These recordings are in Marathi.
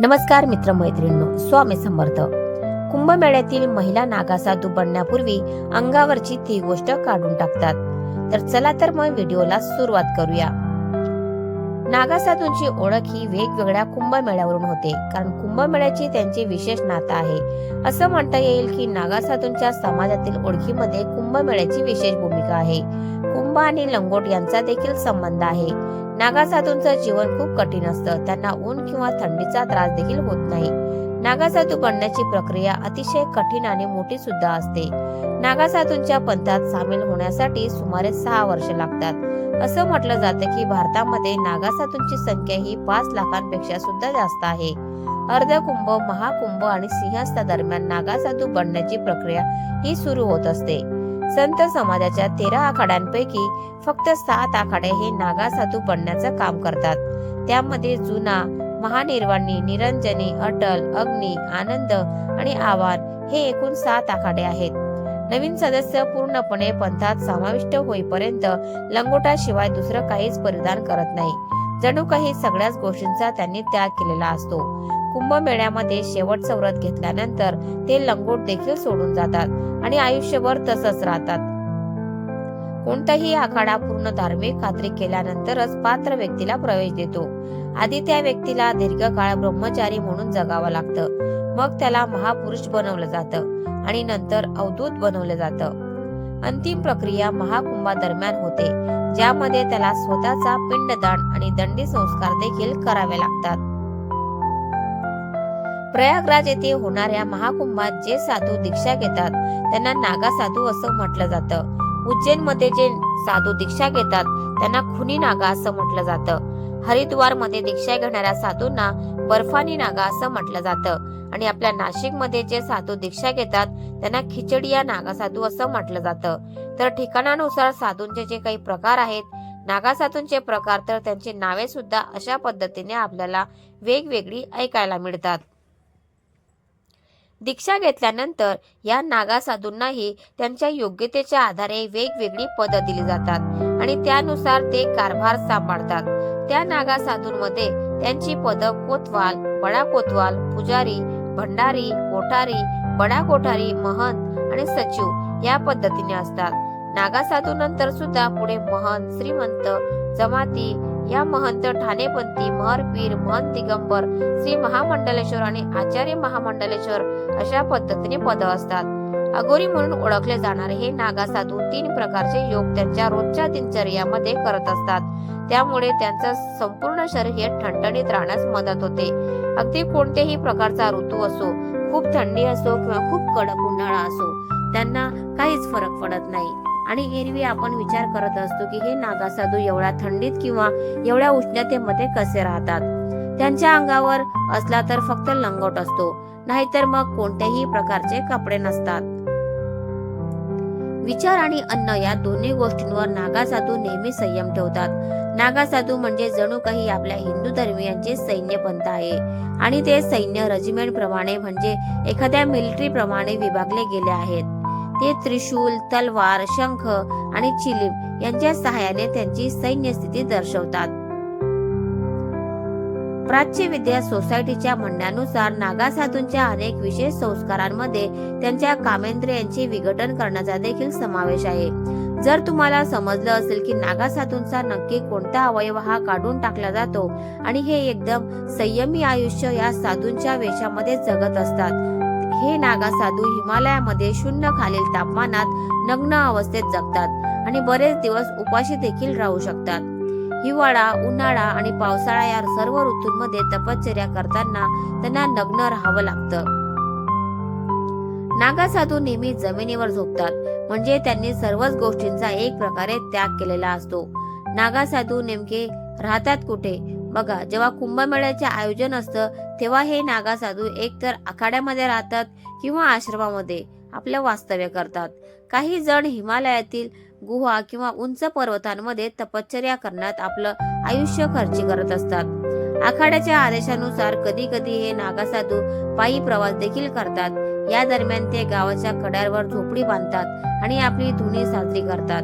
नमस्कार मित्रमैत्रिणींनो स्वामी समर्थ. कुंभमेळ्यातील महिला नागासाधू दुबडण्यापूर्वी अंगावरची ती गोष्ट काढून टाकतात. तर चला तर मग व्हिडिओला सुरुवात करूया. नागासाधूंची ओळख ही वेगवेगळ्या कुंभमेळ्यावरून होते कारण कुंभमेळ्याची त्यांची विशेष नातं आहे. असं म्हणता येईल की नागासाधूंच्या समाजातील ओळखीमध्ये कुंभमेळ्याची विशेष भूमिका आहे. कुंभ आणि लंगोट यांचा देखील संबंध आहे. नागासाधूंचं जीवन खूप कठीण असतं. त्यांना ऊन किंवा थंडीचा त्रास देखील होत नाही. नागासाधू बनण्याची प्रक्रिया अतिशय कठीण आणि मोठी सुद्धा असते. नागासाधूंच्या पंथात सामील होण्यासाठी सुमारे सहा वर्ष लागतात. असं म्हटलं जातं की भारतामध्ये नागासाधूंची संख्या ही पाच लाखांपेक्षा सुद्धा जास्त आहे. अर्धकुंभ महाकुंभ आणि सिंहस्था दरम्यान नागासाधू बनण्याची प्रक्रिया ही सुरू होत असते. संत समाजाच्या तेरा आखाड्यांपैकी फक्त सात आखाडे हे नागासाधू बनण्याचं काम करतात. त्यामध्ये जुना महानिर्वाणी निरंजनी अटल अग्नी आनंद आणि आवान हे एकूण सात आखाडे आहेत. नवीन सदस्य पूर्णपणे पंथात समाविष्ट होईपर्यंत लंगोटाशिवाय दुसरं काहीच परिधान करत नाही. जणू काही सगळ्याच गोष्टींचा त्यांनी त्याग केलेला असतो. कुंभमेळ्यामध्ये शेवटचं व्रत घेतल्यानंतर ते लंगोट देखील सोडून जातात आणि आयुष्यभर तसंच राहतात. कोणताही आखाडा पूर्ण धार्मिक खात्री केल्यानंतरच पात्र व्यक्तीला प्रवेश देतो. आधी त्या व्यक्तीला दीर्घकाळ ब्रह्मचारी म्हणून जगावं लागतं. मग त्याला महापुरुष बनवलं जातं आणि नंतर अवधूत बनवलं जातं. अंतिम प्रक्रिया महाकुंभादरम्यान होते ज्यामध्ये त्याला स्वतःचा पिंडदान आणि दंडी संस्कार देखील करावे लागतात. प्रयागराज येथे होणाऱ्या महाकुंभात जे साधू दीक्षा घेतात त्यांना नागा साधू असं म्हटलं जातं. उज्जैनमध्ये जे साधू दीक्षा घेतात त्यांना खुनी नागा असं म्हटलं जातं. हरिद्वारमध्ये दीक्षा घेणाऱ्या साधूंना बर्फानी नागा असं म्हटलं जातं. आणि आपल्या नाशिकमध्ये जे साधू दीक्षा घेतात त्यांना खिचडिया नागा साधू असं म्हटलं जातं. तर ठिकाणानुसार साधूंचे जे काही प्रकार आहेत नागा साधूंचे प्रकार तर त्यांची नावे सुद्धा अशा पद्धतीने आपल्याला वेगवेगळी ऐकायला मिळतात. दीक्षा घेतल्यानंतर या नागा साधूंनाही त्यांच्या योग्यतेच्या आधारे वेगवेगळी पद दिली जातात आणि त्यानुसार ते कारभार सांभाळतात. त्या नागा साधूंमध्ये त्यांची पद कोतवाल बडा कोतवाल पुजारी भंडारी कोठारी बडा कोठारी महंत आणि सचिव या पद्धतीने असतात. नागा साधू नंतर सुद्धा पुढे महंत श्रीमंत जमाती या महंत ठाणेपंथी महरपीर महंत दिगंबर श्री महामंडलेश्वर आणि आचार्य महामंडलेश्वर अशा पद्धतीने पद असतात. अगोरी म्हणून ओळखले जाणारे हे नागा साधू तीन प्रकारचे योग त्यांच्या रोजच्या दिनचर्यामध्ये करत असतात. त्यामुळे त्यांचं संपूर्ण शरीर हे ठणठणीत राहण्यास मदत होते. अगदी कोणत्याही प्रकारचा ऋतू असो खूप थंडी असो किंवा खूप कडक उन्हाळा असो त्यांना काहीच फरक पडत नाही. आणि एरवी आपण विचार करत असतो की हे नागासाधू एवढ्या थंडीत किंवा एवढ्या उष्णतेमध्ये कसे राहतात? त्यांच्या अंगावर असला तर फक्त लंगोट असतो नाहीतर मग कोणत्याही प्रकारचे कपडे नसतात. विचार आणि अन्न या दोन्ही गोष्टींवर नागा साधू नेहमी संयम ठेवतात. नागा साधू म्हणजे जणू काही आपल्या हिंदू धर्मियांचे सैन्य पंथ आहे आणि ते सैन्य रेजिमेंट प्रमाणे म्हणजे एखाद्या मिलिटरी प्रमाणे विभागले गेले आहेत. ते त्रिशूल तलवार शंख आणि चिलीम यांच्या सहाय्याने त्यांची सैन्य स्थिती दर्शवतात. प्राच्य विद्या सोसायटीच्या म्हणण्यानुसार नागा साधूंच्या अनेक विशेष संस्कारांमध्ये त्यांच्या कामेंद्रियांचे विघटन करण्याचा देखील समावेश आहे. जर तुम्हाला समजलं असेल की नागा साधूंचा नक्की कोणता अवयव हा काढून टाकला जातो आणि हे एकदम संयमी आयुष्य या साधूंच्या वेशामध्ये जगत असतात हे नागा साधू हिमालयामध्ये शून्य खालील तापमानात नग्न अवस्थेत जगतात आणि बरेच दिवस उपाशी देखील राहू शकतात. हिवाळा उन्हाळा आणि पावसाळा या सर्व ऋतूंमध्ये तपश्चर्या करताना त्यांना नग्न राहावं लागतं. नागा साधू नेहमी जमिनीवर झोपतात म्हणजे त्यांनी सर्वच गोष्टींचा एक प्रकारे त्याग केलेला असतो. नागा साधू नेमके राहतात कुठे? बघा जेव्हा कुंभमेळ्याचे आयोजन असतं तेव्हा हे नागा साधू एकतर आखाड्यामध्ये राहतात किंवा आश्रमामध्ये आपलं वास्तव्य करतात. काही जण हिमालयातील गुहा किंवा उंच पर्वतांमध्ये तपश्चर्या करण्यात आपलं आयुष्य खर्ची करत असतात. आखाड्याच्या आदेशानुसार कधी कधी हे नागासाधू पायी प्रवास देखील करतात. या दरम्यान ते गावाच्या कड्यावर झोपडी बांधतात आणि आपली धुनी साजरी करतात.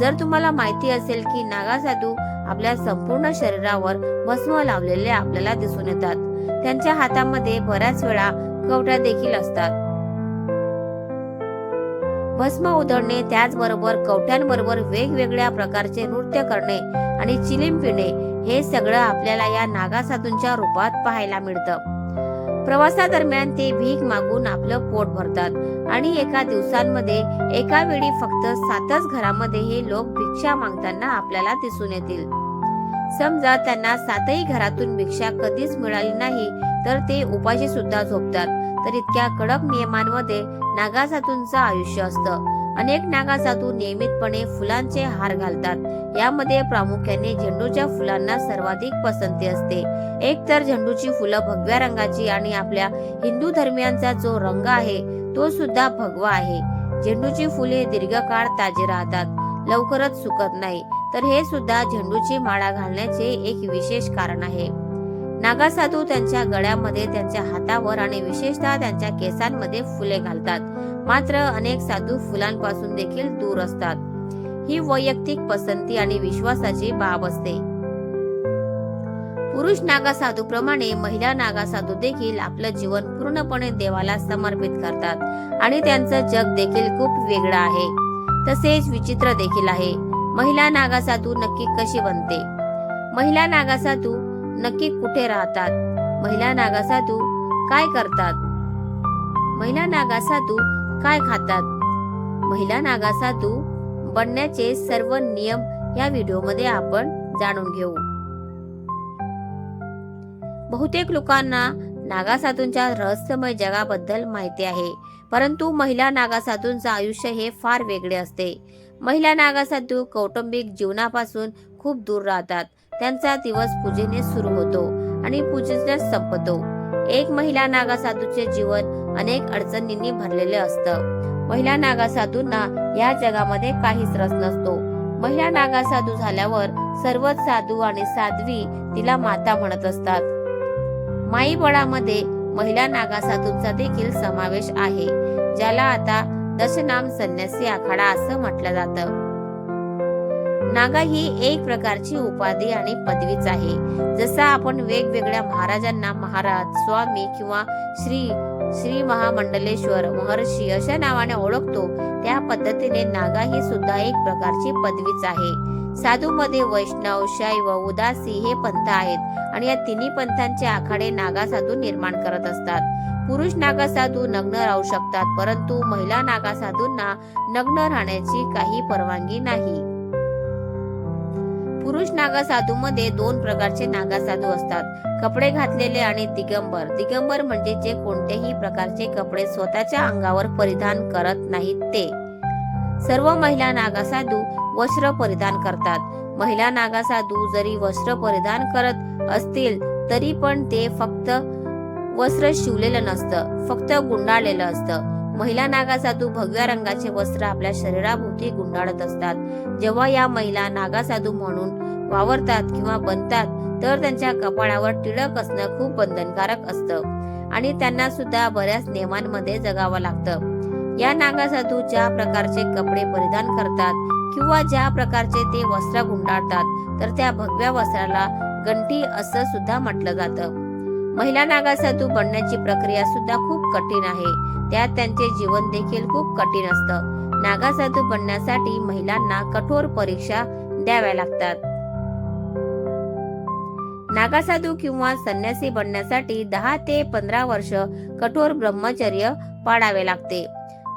जर तुम्हाला माहिती असेल की नागासाधू आपल्या संपूर्ण शरीरावर भस्म लावलेले आपल्याला दिसून येतात. त्यांच्या हातामध्ये बऱ्याच वेळा कवट्या देखील असतात. भस्म उधळणे त्याचबरोबर कवट्यांबरोबर वेगवेगळ्या प्रकारचे नृत्य करणे आणि चिलीम पिणे हे सगळं आपल्याला या नागासाधूंच्या रूपात पाहायला मिळतं. प्रवासादरम्यान ते भीक मागून आपलं पोट भरतात आणि एका दिवसांमध्ये एका वेळी फक्त सातच घरामध्ये हे लोक भिक्षा मागताना आपल्याला दिसून येतील. समजा त्यांना सातही घरातून भिक्षा कधीच मिळाली नाही तर ते उपाशी सुद्धा झोपतात. तर इतक्या कडक नियमांमध्ये नागासातूंचं आयुष्य असतं. अनेक नागासातू नियमितपणे फुलांचे हार घालतात. यामध्ये प्रामुख्याने झेंडूच्या फुलांना सर्वाधिक पसंती असते. एक तर झेंडूची फुलं भगव्या रंगाची आणि आपल्या हिंदू धर्मियांचा जो रंग आहे तो सुद्धा भगवा आहे. झेंडूची फुले दीर्घकाळ ताजे राहतात. लवकरच सुकत नाही. तर हे सुद्धा झेंडूची माळा घालण्याचे एक विशेष कारण आहे. नागासाधू त्यांच्या गळ्यामध्ये त्यांच्या हातावर आणि विशेषतः त्यांच्या केसांमध्ये फुले घालतात. मात्र अनेक साधू फुलांपासून देखील दूर असतात. ही वैयक्तिक पसंती आणि विश्वासाची बाब असते. पुरुष नागासाधू प्रमाणे महिला नागासाधू देखील आपलं जीवन पूर्णपणे देवाला समर्पित करतात आणि त्यांचं जग देखील खूप वेगळं आहे. तसेच विचित्र देखील आहे. महिला नागासाधू नक्की कशी बनते? महिला नागासाधू नक्की कुठे राहतात? महिला नागासाधू काय करतात? महिला नागासाधू काय खातात? महिला नागासाधू बनण्याचे सर्व नियम या व्हिडिओमध्ये आपण जाणून घेऊ. बहुतेक लोकांना नागासाधूंच्या रहस्यमय जगाबद्दल माहिती आहे परंतु महिला नागासाधूंचं आयुष्य हे फार वेगळे असते. महिला नागासाधू कौटुंबिक जीवनापासून खूप दूर राहतात. त्यांचा दिवस पूजेने सुरू होतो आणि पूजेने संपतो. एक महिला नागासाधूचे जीवन अनेक अडचणींनी भरलेले असतं. महिला नागासाधूंना या जगामध्ये काहीच रस नसतो. महिला नागासाधू झाल्यावर सर्वच साधू आणि साध्वी तिला माता म्हणत असतात. माईबळामध्ये महिला नागासाधूंचा देखील समावेश आहे ज्याला आता दशनाम संन्यासी आखाडा असं म्हटलं जातं. नागा ही एक प्रकारची उपाधी आणि पदवीच आहे. जसा आपण वेगवेगळ्या महाराजांना महाराज स्वामी किंवा श्री श्री महामंडलेश्वर महर्षी अशा नावाने ओळखतो त्या पद्धतीने नागा ही सुद्धा एक प्रकारची पदवीच आहे. साधू मध्ये वैष्णव शैव उदासी हे पंथ आहेत आणि या तिन्ही पंथांचे आखाडे नागा साधू निर्माण करत असतात. पुरुष नागासाधू नग्न राहू शकतात परंतु महिला नागासाधूंना नग्न राहण्याची काही परवानगी नाही. पुरुष नागासाधू मध्ये दोन प्रकारचे नागासाधू असतात कपडे घातलेले आणि दिगंबर. दिगंबर म्हणजे जे कोणत्याही प्रकारचे कपडे स्वतःच्या अंगावर परिधान करत नाहीत ते. सर्व महिला नागासाधू वस्त्र परिधान करतात. महिला नागासाधू जरी वस्त्र परिधान करत असतील तरी पण ते फक्त वस्त्र शिवलेलं नसतं फक्त गुंडाळलेलं असतं. महिला नागासाधू भगव्या रंगाचे वस्त्र आपल्या शरीराभोवती गुंडाळत असतात. जेव्हा या महिला नागासाधू म्हणून वावरतात किंवा बनतात तर त्यांच्या कपाळावर टिळक असणं खूप बंधनकारक असतं. आणि त्यांना सुद्धा बऱ्याच नियमांमध्ये जगावं लागतं. या नागासाधू ज्या प्रकारचे कपडे परिधान करतात किंवा ज्या प्रकारचे ते वस्त्र गुंडाळतात तर त्या भगव्या वस्त्राला गंठी असं सुद्धा म्हटलं जातं. महिला नागासाधू बनण्याची प्रक्रिया सुद्धा खूप कठीण आहे. त्यात त्यांचे जीवन देखील खूप कठीण असतं. नागासाधू बनण्यासाठी महिलांना कठोर परीक्षा द्याव्या लागतात. नागासाधू किंवा संन्यासी बनण्यासाठी दहा ते पंधरा वर्ष कठोर ब्रह्मचर्य पाळावे लागते.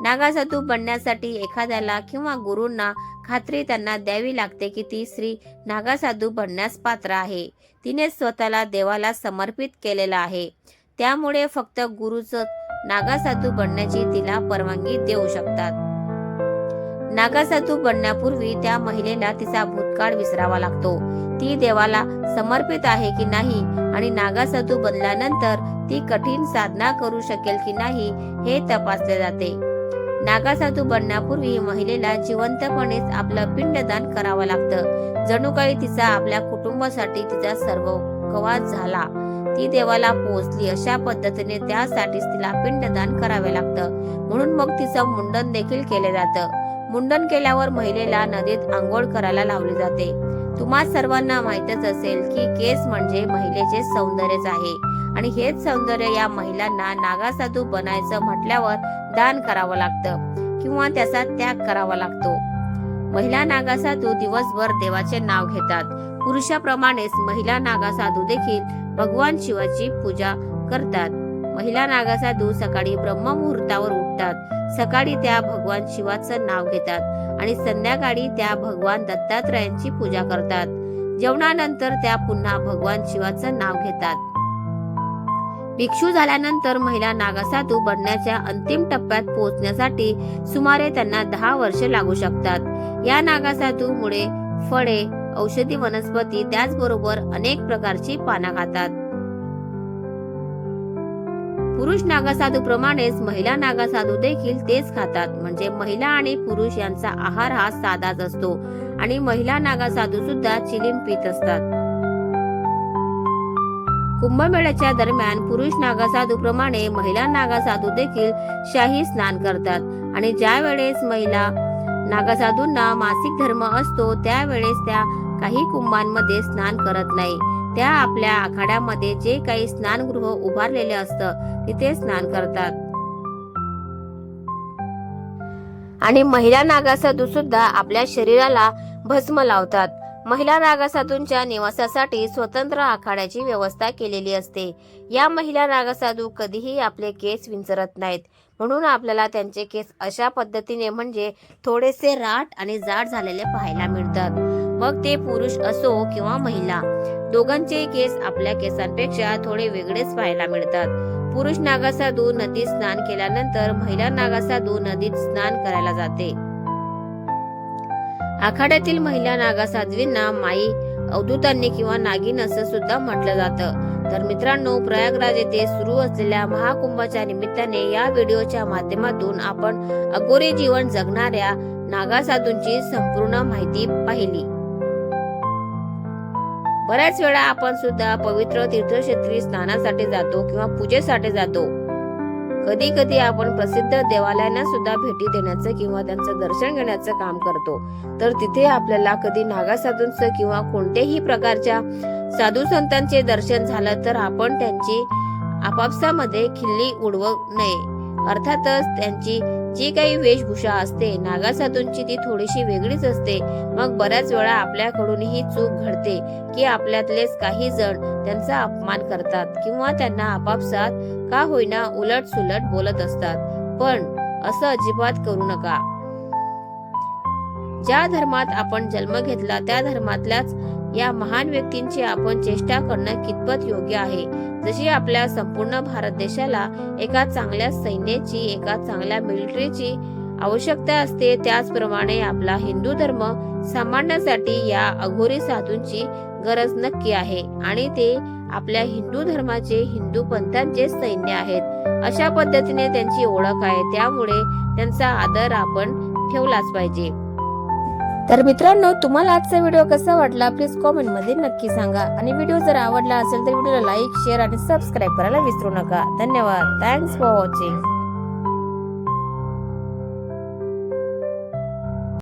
नागासाधू बनण्यासाठी एखाद्याला किंवा गुरूंना खात्री त्यांना द्यावी लागते की ती श्री नागासाधू बनण्यास पात्र आहे. तिने स्वतःला देवाला समर्पित केलेला आहे. त्यामुळे फक्त गुरुच नागासाधू बनण्याची तिला परवानगी देऊ शकतात. नागासाधू बनण्यापूर्वी त्या महिलेला तिचा भूतकाळ विसरावा लागतो. ती देवाला समर्पित आहे की नाही आणि नागासाधू बनल्यानंतर ती कठीण साधना करू शकेल की नाही हे तपासले जाते. नागासाधू बनण्यापूर्वी महिलेला जिवंतपणेच आपलं पिंडदान करावं लागतं. जणू काही तिचा आपल्या कुटुंबासाठी तिचा सर्व कवाच झाला. ती देवाला पोहोचली. अशा पद्धतीने त्यासाठीच तिला पिंडदान करावे लागतं. म्हणून मग तिचं मुंडन देखील केले जातं. मुंडन केल्यावर महिलेला नदीत आंघोळ करायला लावली जाते. तुम्हा सर्वांना माहीतच असेल की केस म्हणजे महिलेचे सौंदर्यच आहे. आणि हेच सौंदर्य या महिलांना नागासाधू बनायचं म्हटल्यावर दान करावं लागतं किंवा त्याचा त्याग करावा लागतो. महिला नागासाधू दिवसभर देवाचे नाव घेतात. पुरुषाप्रमाणेच महिला नागासाधू देखील भगवान शिवाची पूजा करतात. महिला नागासाधू सकाळी ब्रह्ममुहूर्तावर उठतात. सकाळी त्या भगवान शिवाचं नाव घेतात आणि संध्याकाळी त्या भगवान दत्तात्रयांची पूजा करतात. जेवणानंतर त्या पुन्हा भगवान शिवाचं नाव घेतात. भिक्षू झाल्यानंतर महिला नागासाधू बनण्याच्या अंतिम टप्प्यात पोहोचण्यासाठी सुमारे त्यांना दहा वर्ष लागू शकतात. या नागासाधू मुळे फळे औषधी वनस्पती त्याचबरोबर अनेक प्रकारची पानं खातात. पुरुष नागासाधू प्रमाणेच महिला नागासाधू देखील तेच खातात. म्हणजे महिला आणि पुरुष यांचा आहार हा साधाच असतो आणि महिला नागासाधू सुद्धा चिलीम पित असतात. कुंभमेळ्याच्या दरम्यान पुरुष नागासाधू प्रमाणे महिला नागासाधू देखील शाही स्नान करतात. आणि ज्या वेळेस महिला नागासाधूंना मासिक धर्म असतो त्यावेळेस त्या काही कुंभांमध्ये स्नान करत नाही. त्या आपल्या आखाड्यामध्ये जे काही स्नानगृह उभारलेले असतं तिथे स्नान करतात. आणि महिला नागासाधू सुद्धा आपल्या शरीराला भस्म लावतात. महिला नागसाधूंच्या निवासासाठी स्वतंत्र आखाड्याची व्यवस्था केलेली असते. या महिला नागासाधू कधीही आपले केस विंचरत नाहीत. म्हणून आपल्याला त्यांचे केस अशा पद्धतीने म्हणजे थोडेसे राठ आणि जाड झालेले पाहायला मिळतात. मग ते पुरुष असो किंवा महिला दोघांचे केस आपल्या केसांपेक्षा थोडे वेगळेच पाहायला मिळतात. पुरुष नागासाधू नदीत स्नान केल्यानंतर महिला नागासाधू नदीत स्नान करायला जाते. आखाड्यातील महिला नागासाधवींना माई अवधूतांनी किंवा नागिन असं सुद्धा म्हटलं जातं. तर मित्रांनो प्रयागराज येथे सुरू असलेल्या महाकुंभाच्या निमित्ताने या व्हिडिओच्या माध्यमातून आपण अगोरे जीवन जगणाऱ्या नागासाधूंची संपूर्ण माहिती पाहिली. बऱ्याच वेळा आपण सुद्धा पवित्र तीर्थक्षेत्री स्नानासाठी जातो किंवा पूजेसाठी जातो. कधी कधी आपण प्रसिद्ध देवालयांना सुद्धा भेटी देण्याचं किंवा त्यांचं दर्शन घेण्याचं काम करतो. तर तिथे आपल्याला कधी नागासाधूंचं किंवा कोणत्याही प्रकारच्या साधू संतांचे दर्शन झालं तर आपण त्यांची आपापसामध्ये खिल्ली उडवू नये. अर्थातच त्यांची जी काही वेशभूषा असते नागासाधूंची ती थोडीशी वेगळीच असते. मग बऱ्याच वेळा आपल्याकडून ही चूक घडते की आपल्यातलेच काही जण त्यांचा अपमान करतात किंवा त्यांना आपापसात का होईना उलट सुलट बोलत असतात. पण असं अजिबात करू नका. ज्या धर्मात आपण जन्म घेतला त्या धर्मातल्याच या महान व्यक्तींची आपण चेष्टा करणं कितपत योग्य आहे? जशी आपल्या संपूर्ण भारत देशाला एका चांगल्या सैन्याची एका चांगल्या मिलिटरीची आवश्यकता असते त्याचप्रमाणे आपला हिंदू धर्म सांभाळण्यासाठी या अघोरी साधूंची गरज नक्की आहे आणि ते आपल्या हिंदू धर्माचे हिंदू पंथांचे सैन्य आहेत. अशा पद्धतीने त्यांची ओळख आहे त्यामुळे त्यांचा आदर आपण ठेवलाच पाहिजे. तर मित्रांनो तुम्हाला आजचा व्हिडिओ कसा वाटला प्लीज कॉमेंटमध्ये नक्की सांगा. आणि व्हिडिओ जर आवडला असेल तर व्हिडिओला लाईक शेअर आणि सबस्क्राईब करायला विसरू नका. धन्यवाद. Thanks for watching